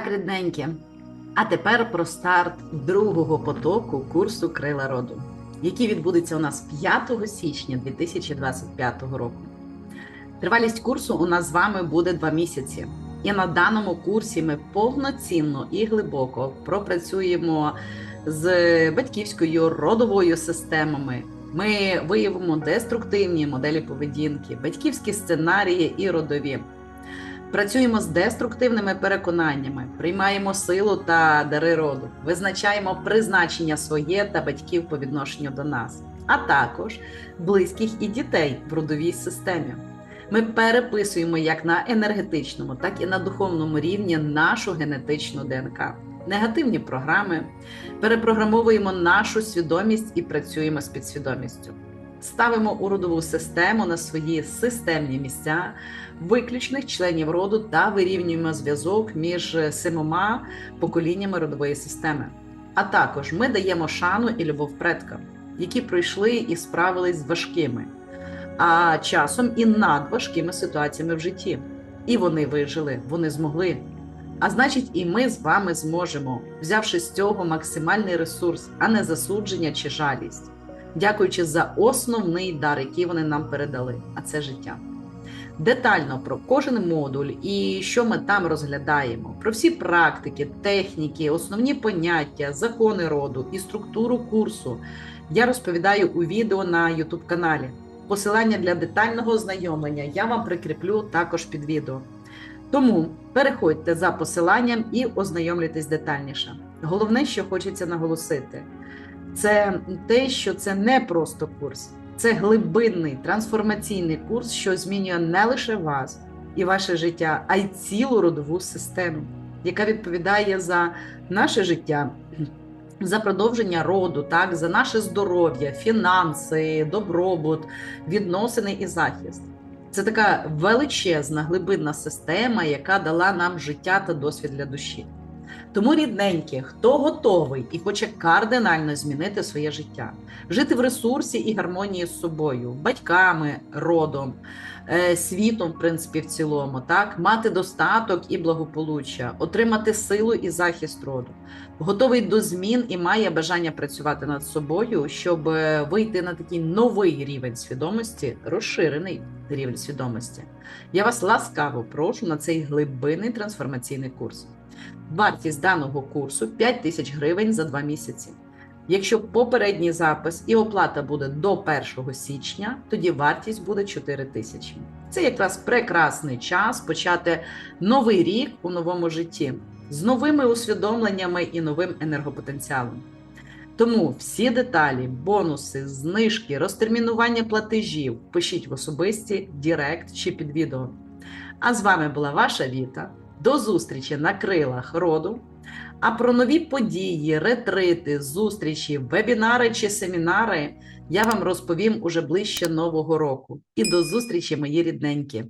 рідненькі. А тепер про старт другого потоку курсу Крила роду, який відбудеться у нас 5 січня 2025 року. Тривалість курсу у нас з вами буде два місяці. І на даному курсі ми повноцінно і глибоко пропрацюємо з батьківською родовою системами. Ми виявимо деструктивні моделі поведінки, батьківські сценарії і родові. Працюємо з деструктивними переконаннями, приймаємо силу та дари роду, визначаємо призначення своє та батьків по відношенню до нас, а також близьких і дітей в родовій системі. Ми переписуємо як на енергетичному, так і на духовному рівні нашу генетичну ДНК, негативні програми, перепрограмовуємо нашу свідомість і працюємо з підсвідомістю. Ставимо у родову систему на свої системні місця виключних членів роду та вирівнюємо зв'язок між семома поколіннями родової системи. А також ми даємо шану і любов предкам, які пройшли і справились з важкими, а часом і надважкими ситуаціями в житті. І вони вижили, вони змогли. А значить, і ми з вами зможемо, взявши з цього максимальний ресурс, а не засудження чи жалість, дякуючи за основний дар, який вони нам передали, а це життя. Детально про кожен модуль і що ми там розглядаємо, про всі практики, техніки, основні поняття, закони роду і структуру курсу я розповідаю у відео на YouTube каналі. Посилання для детального ознайомлення я вам прикріплю також під відео. Тому переходьте за посиланням і ознайомлюйтесь детальніше. Головне, що хочеться наголосити, це те, що це не просто курс, це глибинний трансформаційний курс, що змінює не лише вас і ваше життя, а й цілу родову систему, яка відповідає за наше життя, за продовження роду, так, за наше здоров'я, фінанси, добробут, відносини і захист. Це така величезна глибинна система, яка дала нам життя та досвід для душі. Тому, рідненькі, хто готовий і хоче кардинально змінити своє життя, жити в ресурсі і гармонії з собою, батьками, родом, е, світом, в принципі, в цілому, так, мати достаток і благополуччя, отримати силу і захист роду, готовий до змін і має бажання працювати над собою, щоб е, вийти на такий новий рівень свідомості, розширений рівень свідомості. Я вас ласкаво прошу на цей глибинний трансформаційний курс. Вартість даного курсу 5 тисяч гривень за два місяці. Якщо попередній запис і оплата буде до 1 січня, тоді вартість буде 4 тисячі. Це якраз прекрасний час почати новий рік у новому житті з новими усвідомленнями і новим енергопотенціалом. Тому всі деталі, бонуси, знижки, розтермінування платежів пишіть в особисті, Дірект чи під відео. А з вами була ваша Віта. До зустрічі на крилах роду. А про нові події, ретрити, зустрічі, вебінари чи семінари я вам розповім уже ближче нового року. І до зустрічі, мої рідненькі!